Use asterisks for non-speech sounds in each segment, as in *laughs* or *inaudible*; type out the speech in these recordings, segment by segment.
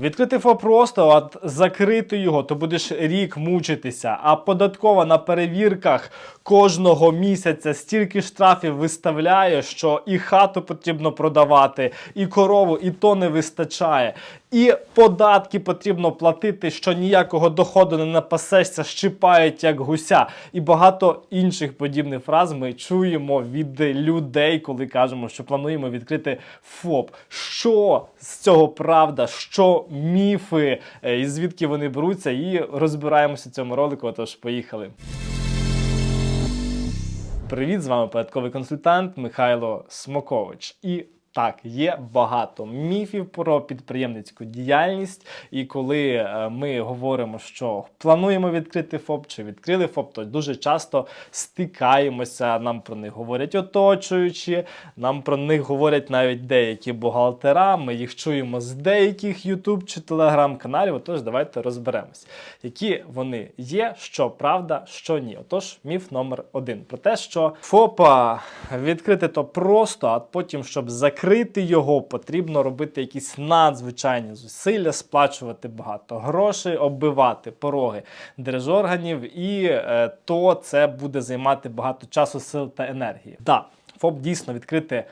Відкрити ФОП просто, а от закрити його, то будеш рік мучитися. А податкова на перевірках кожного місяця стільки штрафів виставляє, що і хату потрібно продавати, і корову, і то не вистачає. І податки потрібно платити, що ніякого доходу не напасешся, щипають як гуся. І багато інших подібних фраз ми чуємо від людей, коли кажемо, що плануємо відкрити ФОП. Що з цього правда? Що міфи, е, і звідки вони беруться? І розбираємося в цьому ролику. Отож, поїхали. Привіт, з вами податковий консультант Михайло Смокович. І так, є багато міфів про підприємницьку діяльність. І коли е, ми говоримо, що плануємо відкрити ФОП чи відкрили ФОП, то дуже часто стикаємося. Нам про них говорять оточуючі, нам про них говорять навіть деякі бухгалтера. Ми їх чуємо з деяких YouTube чи Telegram каналів. Отож, давайте розберемось, які вони є, що правда, що ні. Отож, міф номер один про те, що ФОПа відкрити то просто, а потім, щоб закрити його, потрібно робити якісь надзвичайні зусилля, сплачувати багато грошей, оббивати пороги держорганів, і е, то це буде займати багато часу, сил та енергії. Да, ФОП дійсно відкрити.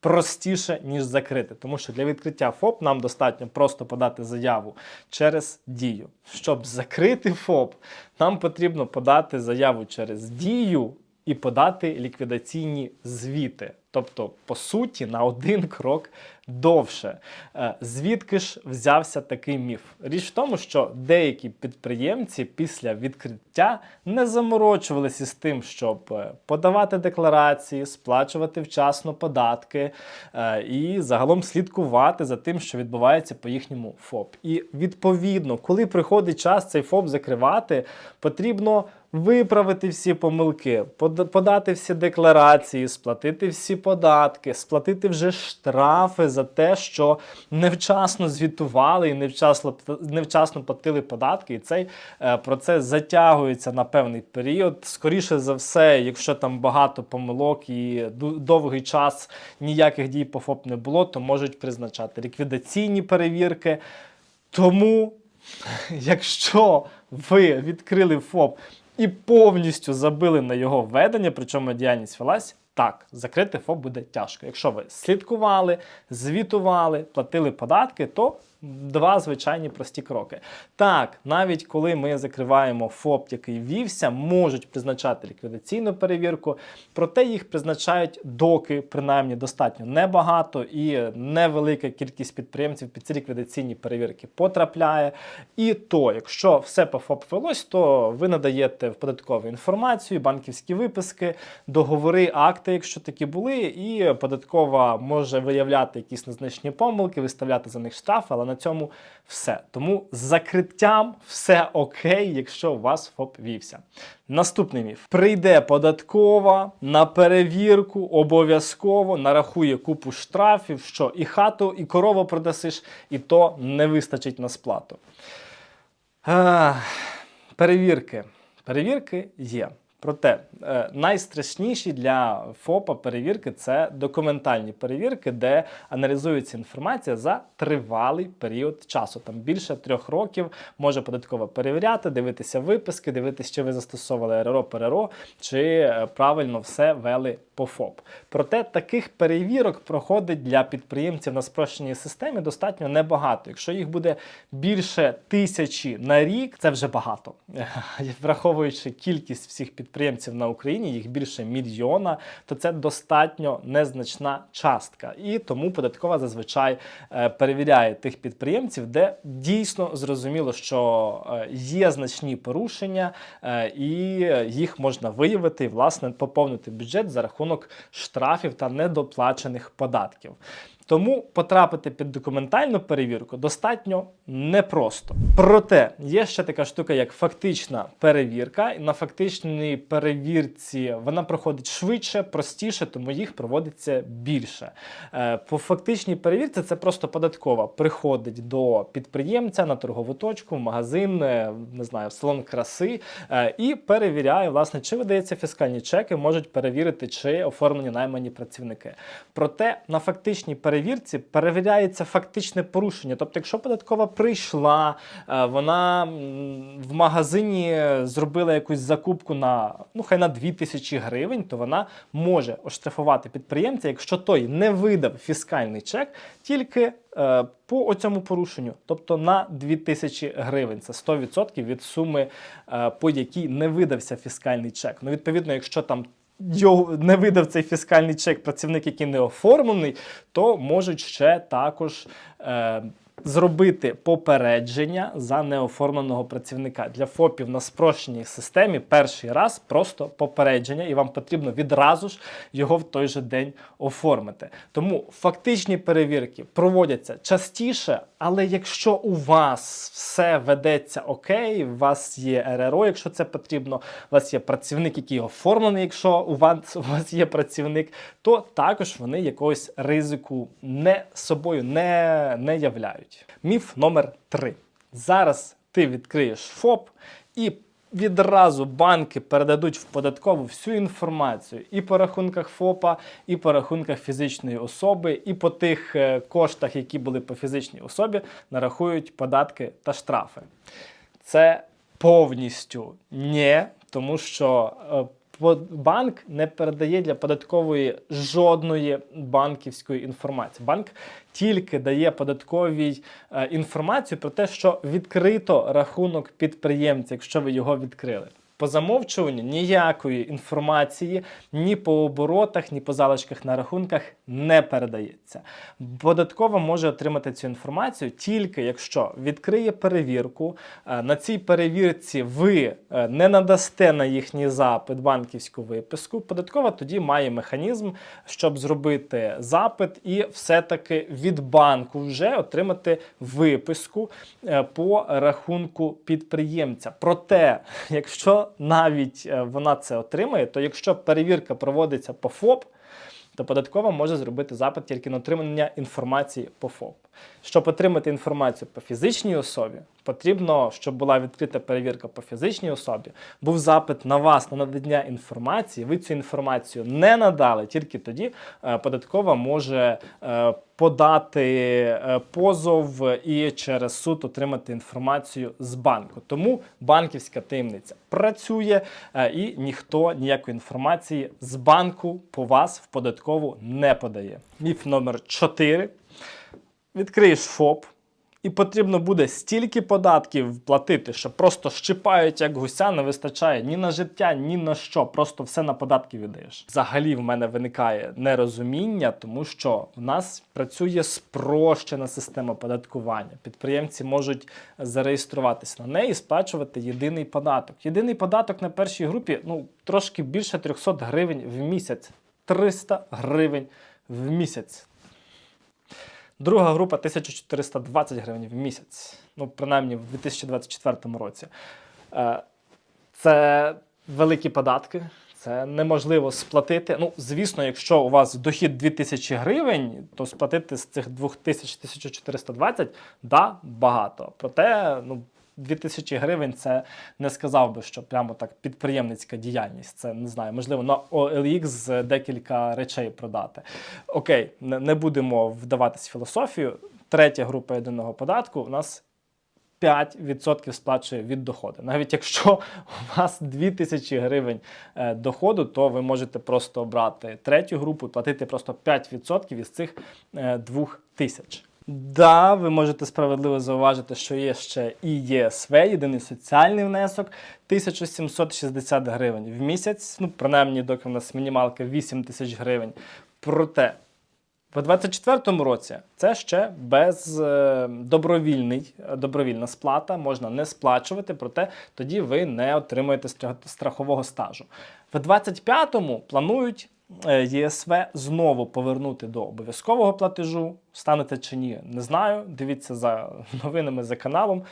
Простіше, ніж закрити, тому що для відкриття ФОП нам достатньо просто подати заяву через дію. Щоб закрити ФОП, нам потрібно подати заяву через дію і подати ліквідаційні звіти. Тобто, по суті, на один крок довше. Е, Звідки ж взявся такий міф? Річ в тому, що деякі підприємці після відкриття не заморочувалися з тим, щоб е, подавати декларації, сплачувати вчасно податки е, і загалом слідкувати за тим, що відбувається по їхньому ФОП. І відповідно, коли приходить час цей ФОП закривати, потрібно виправити всі помилки, подати всі декларації, сплатити всі податки, сплатити вже штрафи за те, що невчасно звітували і невчасно, невчасно платили податки. І цей е, процес затягується на певний період. Скоріше за все, якщо там багато помилок і довгий час ніяких дій по ФОП не було, то можуть призначати ліквідаційні перевірки. Тому *laughs* якщо ви відкрили ФОП і повністю забили на його введення, причому діяльність велась, так, закрити ФОП буде тяжко. Якщо ви слідкували, звітували, платили податки, то два звичайні прості кроки. Так, навіть коли ми закриваємо ФОП, який вівся, можуть призначати ліквідаційну перевірку, проте їх призначають доки, принаймні достатньо небагато, і невелика кількість підприємців під ці ліквідаційні перевірки потрапляє. І то, якщо все по ФОП велось, то ви надаєте в податкову інформацію, банківські виписки, договори, акти, якщо такі були, і податкова може виявляти якісь незначні помилки, виставляти за них штрафи, але на цьому все. Тому з закриттям все окей, якщо у вас ФОП вівся. Наступний міф: прийде податкова на перевірку, обов'язково нарахує купу штрафів, що і хату, і корову продасиш, і то не вистачить на сплату. Ех, перевірки. Перевірки є. Проте е, найстрашніші для ФОПа перевірки це документальні перевірки, де аналізується інформація за тривалий період часу. Там більше трьох років може податкова перевіряти, дивитися виписки, дивитися, чи ви застосовували РРО, ПРРО, чи е, правильно все вели по ФОП. Проте таких перевірок проходить для підприємців на спрощеній системі достатньо небагато. Якщо їх буде більше тисячі на рік, це вже багато. *laughs* Враховуючи кількість всіх підприємців на Україні, їх більше мільйона, то це достатньо незначна частка. І тому податкова зазвичай е, перевіряє тих підприємців, де дійсно зрозуміло, що е, є значні порушення, е, і їх можна виявити і власне поповнити бюджет за рахунок штрафів та недоплачених податків. Тому потрапити під документальну перевірку достатньо непросто. Проте є ще така штука, як фактична перевірка. На фактичній перевірці вона проходить швидше, простіше, тому їх проводиться більше. Е, По фактичній перевірці це просто податкова. Приходить до підприємця на торгову точку, в магазин, е, не знаю, в салон краси е, і перевіряє, власне, чи видаються фіскальні чеки, можуть перевірити, чи оформлені наймані працівники. Проте на фактичній перевірці перевірці перевіряється фактичне порушення. Тобто, якщо податкова прийшла, е, вона в магазині зробила якусь закупку на ну хай на 2000 гривень, то вона може оштрафувати підприємця, якщо той не видав фіскальний чек тільки е, по оцьому порушенню, тобто на 2000 гривень. Це 100% від суми, е, по якій не видався фіскальний чек. Ну, відповідно, якщо там його не видав цей фіскальний чек працівник, який не оформлений, то можуть ще також. Е, Зробити попередження за неоформленого працівника для ФОПів на спрощеній системі перший раз просто попередження, і вам потрібно відразу ж його в той же день оформити. Тому фактичні перевірки проводяться частіше, але якщо у вас все ведеться окей, у вас є РРО, якщо це потрібно, у вас є працівник, який оформлений, якщо у вас, у вас є працівник, то також вони якогось ризику не собою не, не являють. Міф номер три. Зараз ти відкриєш ФОП і відразу банки передадуть в податкову всю інформацію і по рахунках ФОПа, і по рахунках фізичної особи, і по тих е, коштах, які були по фізичній особі, нарахують податки та штрафи. Це повністю ні, тому що по- банк не передає для податкової жодної банківської інформації. Банк тільки дає податковій е, інформацію про те, що відкрито рахунок підприємця, якщо ви його відкрили. По замовчуванню ніякої інформації ні по оборотах, ні по залишках на рахунках не передається. Податкова може отримати цю інформацію тільки якщо відкриє перевірку. е, На цій перевірці ви е, не надасте на їхній запит банківську виписку. Податкова тоді має механізм, щоб зробити запит і все-таки від банку вже отримати виписку е, по рахунку підприємця. Проте, якщо навіть е, вона це отримає, то якщо перевірка проводиться по ФОП, то податкова може зробити запит тільки на отримання інформації по ФОП. Щоб отримати інформацію по фізичній особі, потрібно, щоб була відкрита перевірка по фізичній особі, був запит на вас на надання інформації. Ви цю інформацію не надали, тільки тоді е, податкова може е, подати е, позов і через суд отримати інформацію з банку. Тому банківська таємниця працює і ніхто ніякої інформації з банку по вас в податкову не подає. Міф номер 4 відкриєш ФОП, і потрібно буде стільки податків платити, що просто щипають як гуся, не вистачає ні на життя, ні на що. Просто все на податки віддаєш. Взагалі в мене виникає нерозуміння, тому що в нас працює спрощена система податкування. Підприємці можуть зареєструватися на неї і сплачувати єдиний податок. Єдиний податок на першій групі ну трошки більше 300 гривень в місяць. 300 гривень в місяць. Друга група 1420 гривень в місяць. Ну, принаймні в 2024 році. Е, Це великі податки. Це неможливо сплатити. Ну, звісно, якщо у вас дохід 2000 гривень, то сплатити з цих 2000 1420 да, багато. Проте, ну, 2000 гривень це не сказав би, що прямо так підприємницька діяльність. Це не знаю, можливо, на OLX декілька речей продати. Окей, не, будемо вдаватись в філософію. Третя група єдиного податку у нас 5% сплачує від доходу. Навіть якщо у вас 2000 гривень е, доходу, то ви можете просто обрати третю групу і платити просто 5% із цих е, 2000. Да, ви можете справедливо зауважити, що є ще і ЄСВ, єдиний соціальний внесок 1760 гривень в місяць. Ну, принаймні, доки у нас мінімалка 8 тисяч гривень. Проте в 24-му році це ще без е, добровільний, добровільна сплата, можна не сплачувати, проте тоді ви не отримуєте страхового стажу. В 25-му планують ЄСВ знову повернути до обов'язкового платежу. Станете чи ні, не знаю. Дивіться за *laughs* новинами за каналом.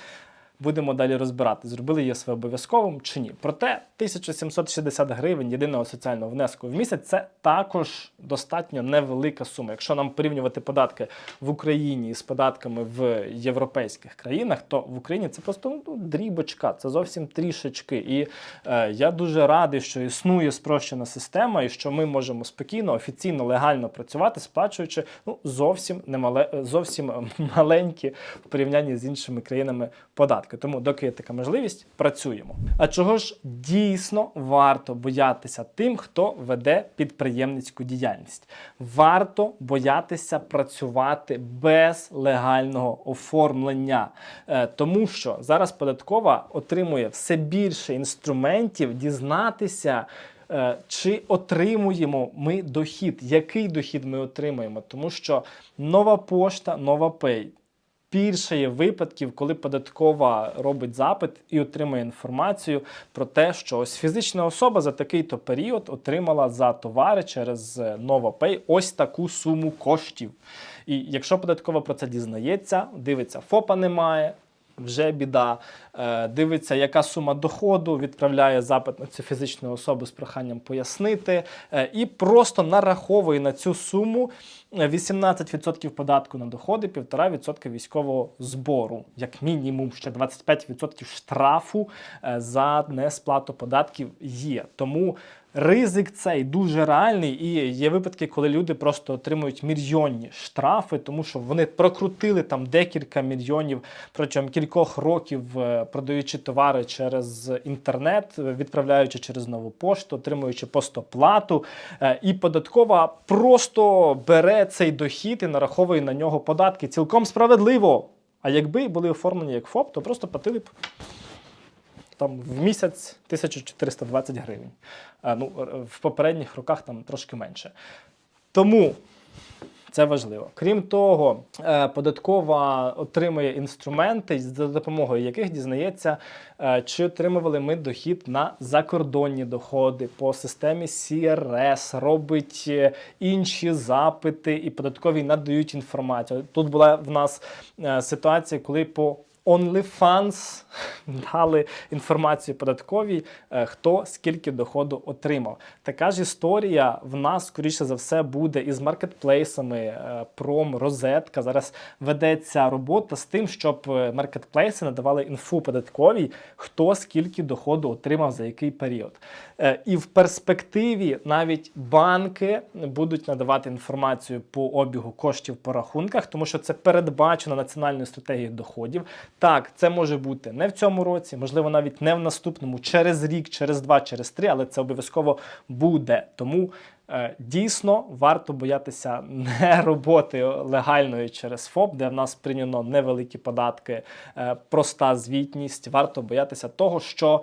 Будемо далі розбирати, зробили ЄСВ обов'язковим чи ні. Проте 1760 гривень єдиного соціального внеску в місяць це також достатньо невелика сума. Якщо нам порівнювати податки в Україні з податками в європейських країнах, то в Україні це просто ну, дрібочка, це зовсім трішечки. І е, я дуже радий, що існує спрощена система, і що ми можемо спокійно, офіційно, легально працювати, сплачуючи ну, зовсім немале, зовсім маленькі в порівнянні з іншими країнами податки. Тому, доки є така можливість, працюємо. А чого ж дійсно варто боятися тим, хто веде підприємницьку діяльність? Варто боятися працювати без легального оформлення, Е, тому що зараз податкова отримує все більше інструментів дізнатися. е, Чи отримуємо ми дохід? Який дохід ми отримуємо? Тому що нова пошта, нова пей. Більше є випадків, коли податкова робить запит і отримує інформацію про те, що ось фізична особа за такий-то період отримала за товари через е, NovaPay ось таку суму коштів. І якщо податкова про це дізнається, дивиться, ФОПа немає. Вже біда. Е, Дивиться, яка сума доходу, відправляє запит на цю фізичну особу з проханням пояснити, е, і просто нараховує на цю суму е, 18% податку на доходи, 1,5% військового збору, як мінімум, ще 25% штрафу е, за несплату податків є. Тому ризик цей дуже реальний, і є випадки, коли люди просто отримують мільйонні штрафи, тому що вони прокрутили там декілька мільйонів протягом кількох років, е, продаючи товари через інтернет, відправляючи через нову пошту, отримуючи постоплату. Е, І податкова просто бере цей дохід і нараховує на нього податки цілком справедливо. А якби були оформлені як ФОП, то просто платили б там в місяць 1420 гривень. А, ну, в попередніх роках там трошки менше. Тому це важливо. Крім того, е, податкова отримує інструменти, за допомогою яких дізнається, е, чи отримували ми дохід на закордонні доходи по системі CRS, робить е, інші запити, і податкові надають інформацію. Тут була в нас е, ситуація, коли по OnlyFans *laughs* дали інформацію податковій, е, хто скільки доходу отримав. Така ж історія в нас, скоріше за все, буде із маркетплейсами, е, пром, розетка. Зараз ведеться робота з тим, щоб е, маркетплейси надавали інфу податковій, хто скільки доходу отримав за який період. Е, І в перспективі навіть банки будуть надавати інформацію по обігу коштів по рахунках, тому що це передбачено національною стратегією доходів. Так, це може бути не в цьому році, можливо, навіть не в наступному, через рік, через два, через три, але це обов'язково буде. Тому е, дійсно варто боятися *laughs* не роботи легальної через ФОП, де в нас прийнято невеликі податки, е, проста звітність. Варто боятися того, що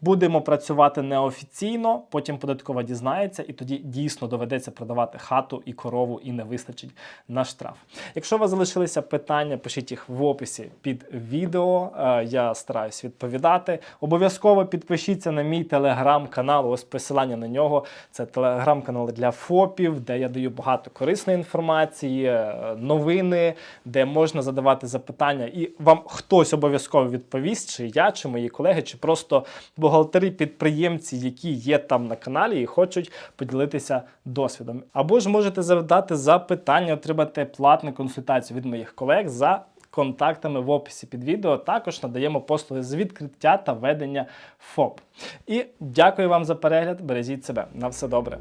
Будемо працювати неофіційно, потім податкова дізнається, і тоді дійсно доведеться продавати хату і корову, і не вистачить на штраф. Якщо у вас залишилися питання, пишіть їх в описі під відео. Е, Я стараюсь відповідати. Обов'язково підпишіться на мій телеграм-канал. Ось посилання на нього. Це телеграм-канал для ФОПів, де я даю багато корисної інформації, е, новини, де можна задавати запитання, і вам хтось обов'язково відповість, чи я, чи мої колеги, чи просто бухгалтери, підприємці, які є там на каналі і хочуть поділитися досвідом. Або ж можете задати запитання, отримати платну консультацію від моїх колег за контактами в описі під відео. Також надаємо послуги з відкриття та ведення ФОП. І дякую вам за перегляд. Бережіть себе. На все добре.